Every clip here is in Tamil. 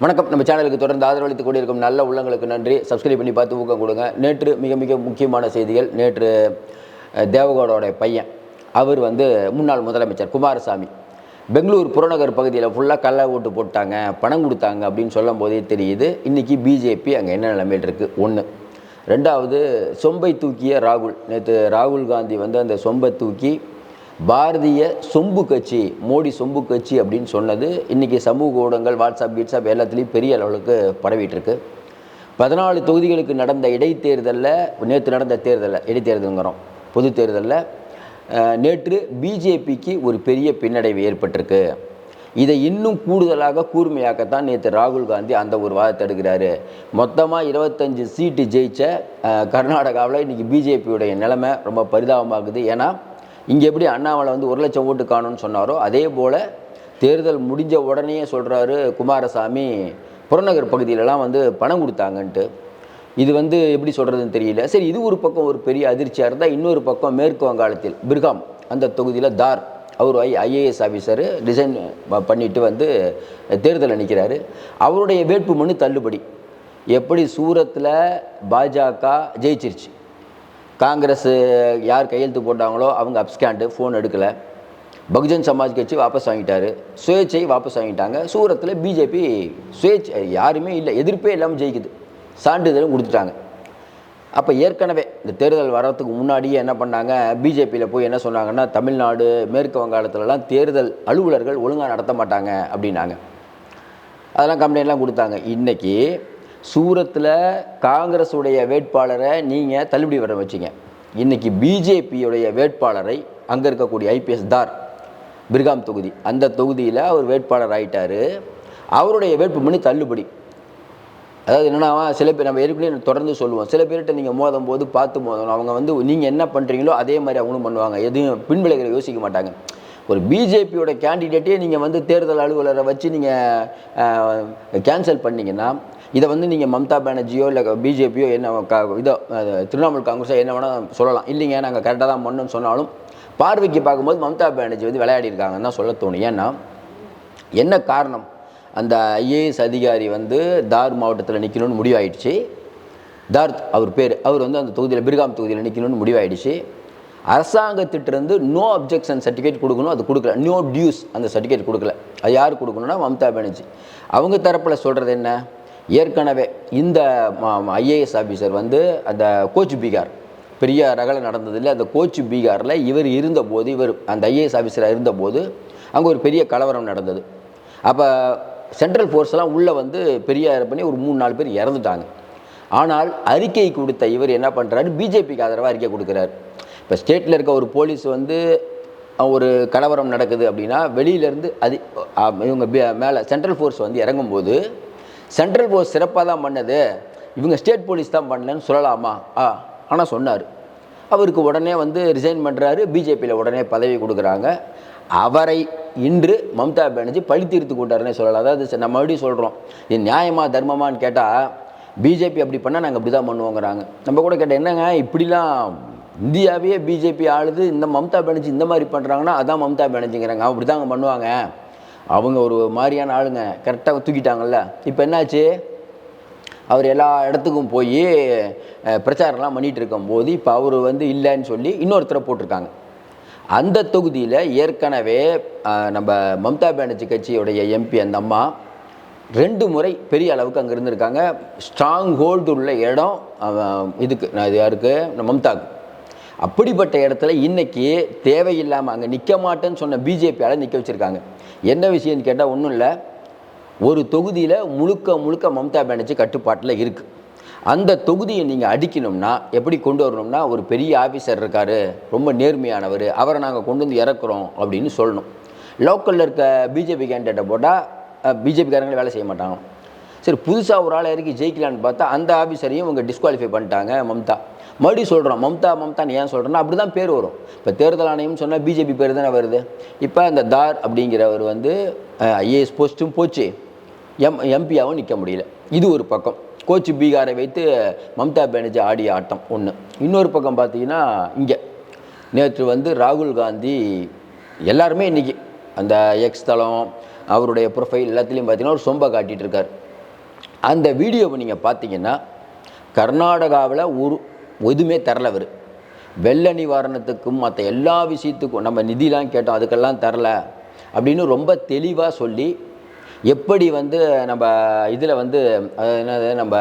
வணக்கம். நம்ம சேனலுக்கு தொடர்ந்து ஆதரவளித்து கொண்டிருக்கும் நல்ல உள்ளங்களுக்கு நன்றி. சப்ஸ்கிரைப் பண்ணி பார்த்து ஊக்கம் கொடுங்க. நேற்று மிக மிக முக்கியமான செய்திகள். நேற்று தேவகோடோடைய பையன். அவர் வந்து முன்னாள் முதலமைச்சர் குமாரசாமி. பெங்களூர் புறநகர் பகுதியில் ஃபுல்லாக கள்ள ஓட்டு போட்டாங்க பணம் கொடுத்தாங்க அப்படின்னு சொல்லும் போதே தெரியுது இன்றைக்கி பிஜேபி அங்கே என்ன நிலைமையில் இருக்குது ஒன்று ரெண்டாவது சொம்பை தூக்கிய ராகுல். நேற்று ராகுல் காந்தி வந்து அந்த சொம்பை தூக்கி பாரதிய சொம்பு கட்சி மோடி சொம்பு கட்சி அப்படின்னு சொன்னது இன்றைக்கி சமூக ஊடகங்கள் வாட்ஸ்அப் கீட்ஸ்அப் எல்லாத்துலேயும் பெரிய அளவுக்கு பரவிட்டுருக்கு. பதினாலு தொகுதிகளுக்கு நடந்த இடைத்தேர்தலில் நேற்று நடந்த தேர்தலில் இடைத்தேர்தலுங்கிறோம் பொது தேர்தலில் நேற்று பிஜேபிக்கு ஒரு பெரிய பின்னடைவு ஏற்பட்டிருக்கு. இதை இன்னும் கூடுதலாக கூர்மையாக்கத்தான் நேற்று ராகுல் காந்தி அந்த ஒரு வாதத்தை எடுக்கிறாரு. மொத்தமாக இருபத்தஞ்சு சீட்டு ஜெயித்த கர்நாடகாவில் இன்றைக்கி பிஜேபியுடைய நிலைமை ரொம்ப பரிதாபமாகுது. ஏன்னா இங்கே எப்படி அண்ணாமலை வந்து ஒரு லட்சம் ஓட்டு காணும்னு சொன்னாரோ அதே போல் தேர்தல் முடிஞ்ச உடனே சொல்கிறாரு குமாரசாமி புறநகர் பகுதியிலலாம் வந்து பணம் கொடுத்தாங்கன்ட்டு. இது வந்து எப்படி சொல்கிறதுன்னு தெரியல. சரி இது ஒரு பக்கம் ஒரு பெரிய அதிர்ச்சியாக இருந்தால் இன்னொரு பக்கம் மேற்கு வங்காளத்தில் பிர்காம் அந்த தொகுதியில் தார் அவர் ஐ ஐஏஎஸ் ஆஃபீஸர் டிசைன் பண்ணிட்டு வந்து தேர்தலில் நிற்கிறாரு அவருடைய வேட்புமனு தள்ளுபடி. எப்படி சூரத்தில் பாஜக ஜெயிச்சிருச்சு. காங்கிரஸ் யார் கையெழுத்து போட்டாங்களோ அவங்க அப்ஸ்கேண்டு ஃபோன் எடுக்கலை. பகுஜன் சமாஜ் கட்சி வாபஸ் வாங்கிட்டார். சுயேட்சை வாபஸ் வாங்கிட்டாங்க. சூரத்தில் பிஜேபி சுயேட்சை யாருமே இல்லை எதிர்ப்பே இல்லாமல் ஜெயிக்குது. சான்றிதழும் கொடுத்துட்டாங்க. அப்போ ஏற்கனவே இந்த தேர்தல் வர்றதுக்கு முன்னாடியே என்ன பண்ணாங்க? பிஜேபியில் போய் என்ன சொன்னாங்கன்னா தமிழ்நாடு மேற்கு வங்காளத்துலலாம் தேர்தல் அலுவலர்கள் ஒழுங்காக நடத்த மாட்டாங்க அப்படின்னாங்க. அதெல்லாம் கம்ப்ளைண்ட்லாம் கொடுத்தாங்க. இன்றைக்கி சூரத்தில் காங்கிரஸுடைய வேட்பாளரை நீங்கள் தள்ளுபடி வர வச்சிங்க. இன்றைக்கி பிஜேபியுடைய வேட்பாளரை அங்கே இருக்கக்கூடிய ஐபிஎஸ் தார் பிர்காம் தொகுதி அந்த தொகுதியில் அவர் வேட்பாளர் ஆகிட்டார் அவருடைய வேட்புமனு தள்ளுபடி. அதாவது என்னென்னா சில பேர் நம்ம ஏற்கனவே தொடர்ந்து சொல்லுவோம். சில பேர்கிட்ட நீங்கள் மோதும் போது பார்த்து மோதணும். அவங்க வந்து நீங்கள் என்ன பண்ணுறீங்களோ அதே மாதிரி அவங்களும் பண்ணுவாங்க. எதுவும் பின்விளைகளை யோசிக்க மாட்டாங்க. ஒரு பிஜேபியோட கேண்டிடேட்டே நீங்கள் வந்து தேர்தல் அலுவலரை வச்சு நீங்கள் கேன்சல் பண்ணிங்கன்னா இதை வந்து நீங்கள் மம்தா பானர்ஜியோ இல்லை பிஜேபியோ என்ன க இதோ திரிணாமுல் காங்கிரஸோ என்ன வேணால் சொல்லலாம். இல்லைங்க நாங்கள் கரெக்டாக தான் பண்ணோன்னு சொன்னாலும் பார்வைக்கு பார்க்கும்போது மம்தா பானர்ஜி வந்து விளையாடி இருக்காங்கன்னு தான் சொல்ல தோணும். ஏன்னா என்ன காரணம்? அந்த ஐஏஎஸ் அதிகாரி வந்து தார் மாவட்டத்தில் நிற்கணும்னு முடிவாயிடுச்சு. தார்த் அவர் பேர் அவர் வந்து அந்த தொகுதியில் பிர்காம் தொகுதியில் நிற்கணும்னு முடிவாயிடுச்சு. அரசாங்கத்திட்டிருந்து நோ அப்ஜெக்ஷன் சர்டிஃபிகேட் கொடுக்கணும் அது கொடுக்கல. நோ டியூஸ் அந்த சர்டிஃபிகேட் கொடுக்கல. அது யார் கொடுக்கணும்னா மம்தா பானர்ஜி. அவங்க தரப்பில் சொல்கிறது என்ன? ஏற்கனவே இந்த ஐஏஎஸ் ஆஃபீஸர் வந்து அந்த கோச் பீகார். பெரிய ரகலை நடந்ததில்லை. அந்த கோச் பீகாரில் இவர் இருந்தபோது இவர் அந்த ஐஏஎஸ் ஆஃபீஸராக இருந்தபோது அங்கே ஒரு பெரிய கலவரம் நடந்தது. அப்போ சென்ட்ரல் ஃபோர்ஸ்லாம் உள்ளே வந்து பெரிய பண்ணி ஒரு மூணு நாலு பேர் இறந்துட்டாங்க. ஆனால் அறிக்கை கொடுத்த இவர் என்ன பண்ணுறாரு பிஜேபிக்கு ஆதரவாக அறிக்கை கொடுக்குறாரு. இப்போ ஸ்டேட்டில் இருக்க ஒரு போலீஸ் வந்து ஒரு கலவரம் நடக்குது அப்படின்னா வெளியிலேருந்து அது இவங்க மேலே சென்ட்ரல் ஃபோர்ஸ் வந்து இறங்கும்போது சென்ட்ரல் போலீஸ் சிறப்பாக தான் பண்ணது. இவங்க ஸ்டேட் போலீஸ் தான் பண்ணலன்னு சொல்லலாமா? ஆ ஆனால் சொன்னார். அவருக்கு உடனே வந்து ரிசைன் பண்ணுறாரு பிஜேபியில் உடனே பதவி கொடுக்குறாங்க. அவரை இன்று மம்தா பானர்ஜி பழி தீர்த்து கொண்டாருன்னே சொல்லலாம். அதாவது நம்ம மறுபடியும் சொல்கிறோம் இது நியாயமா தர்மமான்னு கேட்டால் பிஜேபி அப்படி பண்ணால் நாங்கள் இப்படி தான் பண்ணுவோங்கிறாங்க. நம்ம கூட கேட்டால் என்னங்க இப்படிலாம் இந்தியாவே பிஜேபி ஆளுது இந்த மம்தா பானர்ஜி இந்த மாதிரி பண்ணுறாங்கன்னா அதான் மம்தா பானர்ஜிங்கிறாங்க. அப்படி தாங்க பண்ணுவாங்க. அவங்க ஒரு மாதிரியான ஆளுங்க கரெக்டாக தூக்கிட்டாங்கல்ல? இப்போ என்னாச்சு? அவர் எல்லா இடத்துக்கும் போய் பிரச்சாரம்லாம் பண்ணிகிட்டு இருக்கும்போது இப்போ அவர் வந்து இல்லைன்னு சொல்லி இன்னொருத்தரை போட்டிருக்காங்க. அந்த தொகுதியில் ஏற்கனவே நம்ம மம்தா பானர்ஜி கட்சியுடைய எம்பி அந்த அம்மா ரெண்டு முறை பெரிய அளவுக்கு அங்கே இருந்திருக்காங்க. ஸ்ட்ராங் ஹோல்டு உள்ள இடம் இதுக்கு நான் இது யாருக்கு? மம்தாக்கு அப்படிப்பட்ட இடத்துல இன்னைக்கு தேவையில்லாமல் அங்கே நிற்க மாட்டேன்னு சொன்ன பிஜேபியால் நிற்க வச்சுருக்காங்க. என்ன விஷயம்னு கேட்டால் ஒன்றும் இல்லை. ஒரு தொகுதியில் முழுக்க முழுக்க மம்தா பானர்ஜி கட்டுப்பாட்டில் இருக்குது அந்த தொகுதியை நீங்கள் அடிக்கணும்னா எப்படி கொண்டு வரணும்னா ஒரு பெரிய ஆஃபீஸர் இருக்கார் ரொம்ப நேர்மையானவர் அவரை நாங்கள் கொண்டு வந்து இறக்குறோம் அப்படின்னு சொல்லணும். லோக்கலில் இருக்க பிஜேபி கேண்டிடேட்டை போட்டால் பிஜேபிக்காரங்களே வேலை செய்ய மாட்டாங்க. சரி புதுசாக ஒரு ஆளை இறக்கி ஜெயிக்கலான்னு பார்த்தா அந்த ஆஃபீஸரையும் இவங்க டிஸ்குவாலிஃபை பண்ணிட்டாங்க மம்தா. மறுபடியும் சொல்கிறோம் மம்தா மம்தான்னு ஏன் சொல்கிறேன்னா அப்படி தான் பேர் வரும். இப்போ தேர்தல் ஆணையம்னு சொன்னால் பிஜேபி பேர் தானே வருது. இப்போ அந்த தார் அப்படிங்கிறவர் வந்து ஐஏஎஸ் போஸ்ட்டும் போச்சு. எம் எம்பியாவும் நிற்க முடியல. இது ஒரு பக்கம். கோச் பீகாரை வைத்து மம்தா பானர்ஜி ஆடிய ஆட்டம் ஒன்று இன்னொரு பக்கம் பார்த்தீங்கன்னா இங்கே. நேற்று வந்து ராகுல் காந்தி எல்லாருமே இன்றைக்கி அந்த எக்ஸ் தளம் அவருடைய ப்ரொஃபைல் எல்லாத்துலேயும் பார்த்தீங்கன்னா ஒரு சொம்பை காட்டிகிட்டு இருக்கார். அந்த வீடியோவை நீங்கள் பார்த்தீங்கன்னா கர்நாடகாவில் ஒரு எதுவுமே தரல அவர். வெள்ள நிவாரணத்துக்கும் மற்ற எல்லா விஷயத்துக்கும் நம்ம நிதிலாம் கேட்டோம் அதுக்கெல்லாம் தரல அப்படின்னு ரொம்ப தெளிவாக சொல்லி எப்படி வந்து நம்ம இதில் வந்து என்னது நம்ம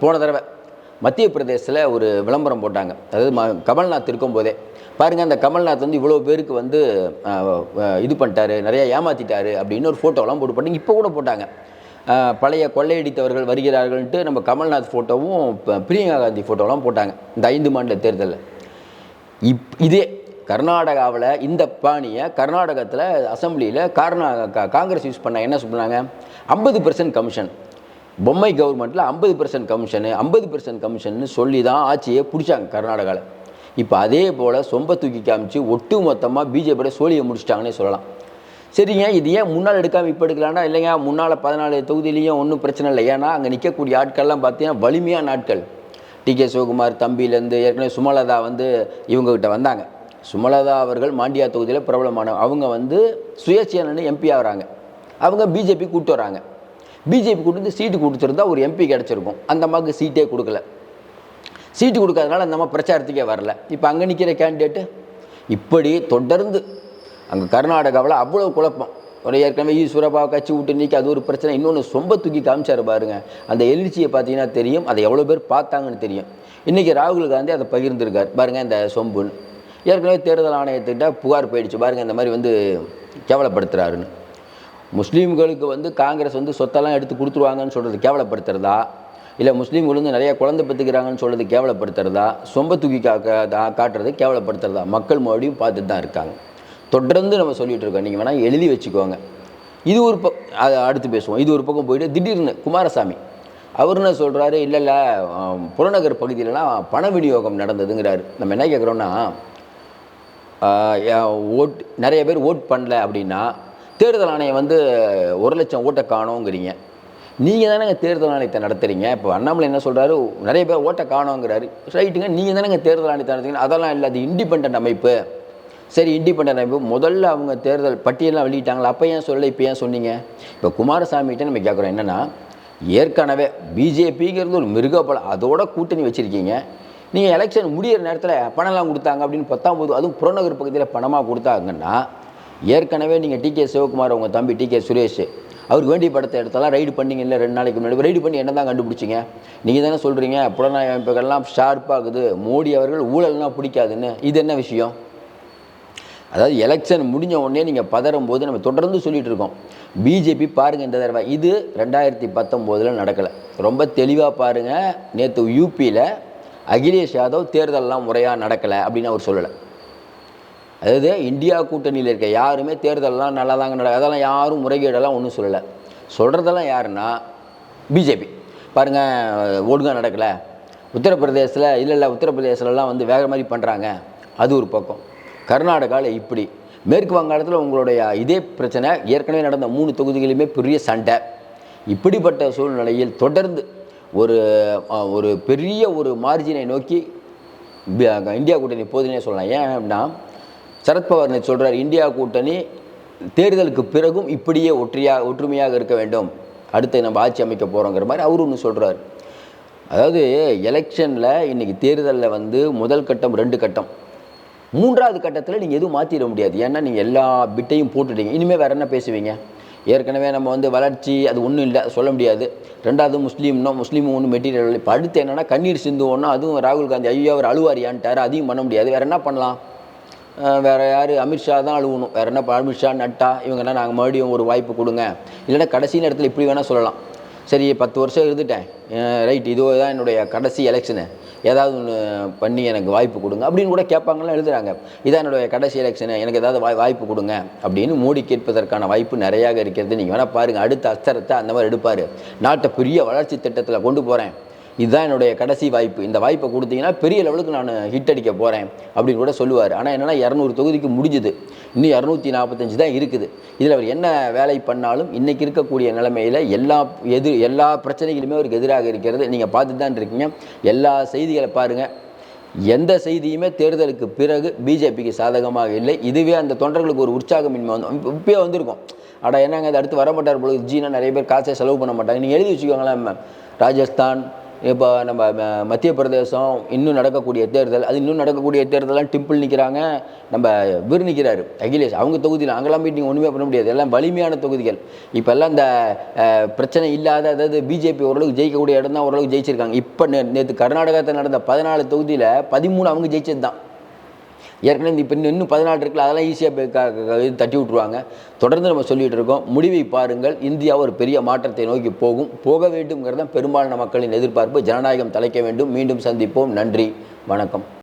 போன தடவை மத்திய பிரதேசத்தில் ஒரு விளம்பரம் போட்டாங்க. அதாவது ம கமல்நாத் இருக்கும்போதே பாருங்கள் அந்த கமல்நாத் வந்து இவ்வளோ பேருக்கு வந்து இது பண்ணிட்டாரு நிறையா ஏமாற்றிட்டாரு அப்படின்னு ஒரு ஃபோட்டோலாம் போட்டு போட்டாங்க. இப்போ கூட போட்டாங்க. பழைய கொள்ளையடித்தவர்கள் வருகிறார்கள்ன்ட்டு நம்ம கமல்நாத் ஃபோட்டோவும் பிரியங்கா காந்தி ஃபோட்டோலாம் போட்டாங்க இந்த ஐந்து மாநில தேர்தலில். இப் இதே கர்நாடகாவில் இந்த பாணியை கர்நாடகத்தில் அசம்பிளியில் காரண காங்கிரஸ் யூஸ் பண்ண என்ன சொன்னாங்க? ஐம்பது பர்சன்ட் கமிஷன். பொம்மை கவர்மெண்ட்டில் ஐம்பது பர்சன்ட் கமிஷனு ஐம்பது பர்சன்ட் கமிஷன்னு சொல்லி தான் ஆட்சியை பிடிச்சாங்க கர்நாடகாவில் இப்போ அதே போல் சொம்ப தூக்கி காமிச்சு ஒட்டு மொத்தமாக பிஜேபியோட சோழியை முடிச்சிட்டாங்கன்னே சொல்லலாம். சரிங்க இது ஏன் முன்னால் எடுக்காமல் இப்போ எடுக்கலாம்னா இல்லைங்க முன்னால் பதினாலு தொகுதியிலையும் ஒன்றும் பிரச்சனை இல்லை. ஏன்னா அங்கே நிற்கக்கூடிய ஆட்கள்லாம் பார்த்தீங்கன்னா வலிமையான ஆட்கள். டி கே சிவகுமார் தம்பியிலேருந்து ஏற்கனவே சுமலதா வந்து இவங்ககிட்ட வந்தாங்க. சுமலதா அவர்கள் மாண்டியா தொகுதியில் பிரபலமான அவங்க வந்து சுயேட்சையான எம்பி ஆகிறாங்க. அவங்க பிஜேபி கூப்பிட்டு வராங்க. பிஜேபி கூட்டு வந்து சீட்டு கொடுத்துருந்தா ஒரு எம்பி கிடச்சிருக்கும். அந்த அம்மாவுக்கு சீட்டே கொடுக்கல. சீட்டு கொடுக்காதனால அந்த அம்மா பிரச்சாரத்துக்கே வரல. இப்போ அங்கே நிற்கிற கேண்டிடேட்டு இப்படி தொடர்ந்து அங்கே கர்நாடகாவில் அவ்வளோ குழப்பம். ஒரு ஏற்கனவே ஈஸ்வரபாவை கட்சி விட்டு நீக்கி அது ஒரு பிரச்சனை இன்னொன்று சொம்ப தூக்கி காமிச்சாரு பாருங்க. அந்த எழுச்சியை பார்த்தீங்கன்னா தெரியும் அதை எவ்வளோ பேர் பார்த்தாங்கன்னு தெரியும். இன்றைக்கி ராகுல் காந்தி அதை பகிர்ந்திருக்கார். பாருங்கள் இந்த சொம்புன்னு. ஏற்கனவே தேர்தல் ஆணையத்துக்கிட்ட புகார் போயிடுச்சு. பாருங்கள் இந்த மாதிரி வந்து கேவலப்படுத்துகிறாருன்னு முஸ்லீம்களுக்கு வந்து காங்கிரஸ் வந்து சொத்தெல்லாம் எடுத்து கொடுத்துருவாங்கன்னு சொல்கிறது கேவலப்படுத்துறதா? இல்லை முஸ்லீம்கள் வந்து நிறையா குழந்தை பெற்றுக்கிறாங்கன்னு சொல்கிறது கேவலப்படுத்துறதா? சொம்ப தூக்கி கா காட்டுறது கேவலப்படுத்துறதா? மக்கள் மறுபடியும் பார்த்துட்டு தான் இருக்காங்க. தொடர்ந்து நம்ம சொல்லிகிட்டு இருக்கோம். நீங்கள் வேணால் எழுதி வச்சுக்கோங்க. இது ஒரு பக்கம் அது அடுத்து பேசுவோம். இது ஒரு பக்கம் போயிட்டு திடீர்னு குமாரசாமி. அவர் என்ன சொல்கிறாரு இல்லை இல்லை புறநகர் பகுதியிலலாம் பண விநியோகம் நடந்ததுங்கிறாரு. நம்ம என்ன கேட்குறோன்னா ஓட் நிறைய பேர் ஓட் பண்ணல அப்படின்னா தேர்தல் ஆணையம் வந்து ஒரு லட்சம் ஓட்டை காணோங்கிறீங்க. நீங்கள் தானேங்க தேர்தல் ஆணையத்தை நடத்துறீங்க. இப்போ அண்ணாமலை என்ன சொல்கிறாரு நிறைய பேர் ஓட்டை காணோங்கிறாரு. ரைட்டுங்க நீங்கள் தானேங்க தேர்தல் ஆணையத்தை நடத்துறீங்க. அதெல்லாம் இல்லை அது இண்டிபெண்ட் அமைப்பு. சரி இண்டிபெண்ட் அமைப்பு முதல்ல அவங்க தேர்தல் பட்டியலாம் வெளியிட்டாங்களா? அப்போ ஏன் சொல்லலை? இப்போ ஏன் சொன்னீங்க? இப்போ குமாரசாமிகிட்ட நம்ம கேட்குறோம். என்னென்னா ஏற்கனவே பிஜேபிங்கிறது ஒரு மிருகப்பலம் அதோட கூட்டணி வச்சுருக்கீங்க. நீங்கள் எலெக்ஷன் முடிகிற நேரத்தில் பணம்லாம் கொடுத்தாங்க அப்படின்னு பத்தாம் போது அதுவும் புறநகர் பகுதியில் பணமாக கொடுத்தாங்கன்னா ஏற்கனவே நீங்கள் டி கே சிவகுமார் உங்கள் தம்பி டி கே சுரேஷ் அவருக்கு வேண்டிய படத்தை எடுத்தாலாம் ரைடு பண்ணீங்கல்ல ரெண்டு நாளைக்கு முன்னாடி. ரைடு பண்ணி என்ன தான் கண்டுபிடிச்சிங்க? நீங்கள் தானே சொல்கிறீங்க புலனாய் அமைப்புகள்லாம் ஷார்ப்பாகுது மோடி அவர்கள் ஊழல்லாம் பிடிக்காதுன்னு. இது என்ன விஷயம்? அதாவது எலெக்ஷன் முடிஞ்ச உடனே நீங்கள் பதறும் போது நம்ம தொடர்ந்து சொல்லிகிட்டு இருக்கோம். பிஜேபி பாருங்கள் இந்த தடவை. இது ரெண்டாயிரத்தி பத்தொம்போதில் நடக்கலை. ரொம்ப தெளிவாக பாருங்கள் நேற்று யூபியில் அகிலேஷ் யாதவ் தேர்தலெலாம் முறையாக நடக்கலை அப்படின்னு அவர் சொல்லலை. அதாவது இந்தியா கூட்டணியில் இருக்க யாருமே தேர்தலெலாம் நல்லா தாங்க நட அதெல்லாம் யாரும் முறைகேடெல்லாம் ஒன்றும் சொல்லலை. சொல்கிறதெல்லாம் யாருன்னா பிஜேபி பாருங்கள் ஒழுங்காக நடக்கலை. உத்தரப்பிரதேசத்தில் இல்லை இல்லை உத்தரப்பிரதேசத்துலலாம் வந்து வேறு மாதிரி பண்ணுறாங்க அது ஒரு பக்கம். கர்நாடகாவில் இப்படி. மேற்கு வங்காளத்தில் உங்களுடைய இதே பிரச்சனை ஏற்கனவே நடந்த மூணு தொகுதிகளுமே பெரிய சண்டை. இப்படிப்பட்ட சூழ்நிலையில் தொடர்ந்து ஒரு ஒரு பெரிய ஒரு மார்ஜினை நோக்கி இந்தியா கூட்டணி போகுதுன்னே சொல்லலாம். ஏன் அப்படின்னா சரத்பவார் நேற்று இந்தியா கூட்டணி தேர்தலுக்கு பிறகும் இப்படியே ஒற்றியாக ஒற்றுமையாக இருக்க வேண்டும். அடுத்து நம்ம ஆட்சி அமைக்க போகிறோங்கிற மாதிரி அவரு ஒன்று சொல்கிறார் அதாவது எலெக்ஷனில் இன்றைக்கி தேர்தலில் வந்து முதல் கட்டம் ரெண்டு கட்டம். மூன்றாவது கட்டத்தில் நீங்கள் எதுவும் மாற்றிட முடியாது. ஏன்னா நீங்கள் எல்லா பிட்டையும் போட்டுட்டீங்க. இனிமேல் வேறு என்ன பேசுவீங்க? ஏற்கனவே நம்ம வந்து வளர்ச்சி அது ஒன்றும் இல்லை. சொல்ல முடியாது. ரெண்டாவது முஸ்லீம்னா முஸ்லீமும் ஒன்றும் மெட்டீரியல் இல்லை. இப்போ அடுத்து என்னென்னா கண்ணீர் சிந்துவோன்னா அதுவும் ராகுல் காந்தி ஐயோ அவர் அழுவாரியான்ட்டார் அதையும் பண்ண முடியாது. வேறு என்ன பண்ணலாம்? வேறு யார்? அமித்ஷா தான் அழுவணும். வேறு என்ன? அமித்ஷா நட்டா இவங்கன்னா நாங்கள் மறுபடியும் ஒரு வாய்ப்பு கொடுங்க. இல்லைன்னா கடைசி நேரத்தில் இப்படி வேணால் சொல்லலாம். சரி பத்து வருஷம் இருந்துட்டேன். ரைட் இது தான் என்னுடைய கடைசி எலெக்ஷனு ஏதாவது ஒன்று பண்ணி எனக்கு வாய்ப்பு கொடுங்க அப்படின்னு கூட கேட்பாங்கலாம் எழுதுகிறாங்க இதான் என்னுடைய கடைசி எலெக்ஷனு எனக்கு ஏதாவது வாய் வாய்ப்பு கொடுங்க அப்படின்னு மோடி கேட்பதற்கான வாய்ப்பு நிறையாக இருக்கிறது. நீங்கள் வேணால் பாருங்கள் அடுத்த அஸ்தரத்தை அந்த மாதிரி எடுப்பார். நாட்டை பெரிய வளர்ச்சி திட்டத்தில் கொண்டு போகிறேன் இதுதான் என்னுடைய கடைசி வாய்ப்பு. இந்த வாய்ப்பை கொடுத்தீங்கன்னா பெரிய லெவலுக்கு நான் ஹிட் அடிக்க போகிறேன் அப்படின்னு கூட சொல்லுவார். ஆனால் என்னென்னா இரநூறு தொகுதிக்கு முடிஞ்சுது. இன்னும் இரநூத்தி நாற்பத்தஞ்சு தான் இருக்குது. இதில் அவர் என்ன வேலை பண்ணாலும் இன்றைக்கி இருக்கக்கூடிய நிலைமையில் எல்லா எதிர் எல்லா பிரச்சனைகளுமே அவருக்கு எதிராக இருக்கிறது. நீங்கள் பார்த்துட்டு தான் இருக்கீங்க. எல்லா செய்திகளை பாருங்கள் எந்த செய்தியுமே தேர்தலுக்கு பிறகு பிஜேபிக்கு சாதகமாக இல்லை. இதுவே அந்த தொண்டர்களுக்கு ஒரு உற்சாகமின்மை வந்து இப்பயே வந்திருக்கும். அட என்னங்க அது அடுத்து வர மாட்டார் பொழுது ஜீனா நிறைய பேர் காசை செலவு பண்ண மாட்டாங்க. நீங்கள் எழுதி வச்சுக்கோங்களேன் ராஜஸ்தான் இப்போ நம்ம ம- மத்திய பிரதேசம் இன்னும் நடக்கக்கூடிய தேர்தல் அது இன்னும் நடக்கக்கூடிய தேர்தலாம் டிம்பிள் நிற்கிறாங்க நம்ம இவர் நிற்கிறாரு அகிலேஷ். அவங்க தொகுதியில் அங்கெல்லாம் போய் நீங்கள் ஒன்றுமே பண்ண முடியாது. எல்லாம் வலிமையான தொகுதிகள். இப்போல்லாம் இந்த பிரச்சனை இல்லாத அதாவது பிஜேபி ஓரளவுக்கு ஜெயிக்கக்கூடிய இடம் தான் ஓரளவுக்கு ஜெயிச்சிருக்காங்க. இப்போ நே நேற்று கர்நாடகத்தில் நடந்த பதினாலு தொகுதியில் பதிமூணு அவங்க ஜெயிச்சது தான் ஏற்கனவே இந்த இப்போ இன்னும் இன்னும் பதினாலு இருக்குல்ல அதெல்லாம் ஈஸியாக தட்டி விட்ருவாங்க தொடர்ந்து நம்ம சொல்லிகிட்டு இருக்கோம் முடிவை பாருங்கள் இந்தியா ஒரு பெரிய மாற்றத்தை நோக்கி போகும் போக வேண்டும்ங்கிறது தான் பெரும்பாலான மக்களின் எதிர்பார்ப்பு. ஜனநாயகம் தலைக்க வேண்டும் மீண்டும் சந்திப்போம். நன்றி வணக்கம்.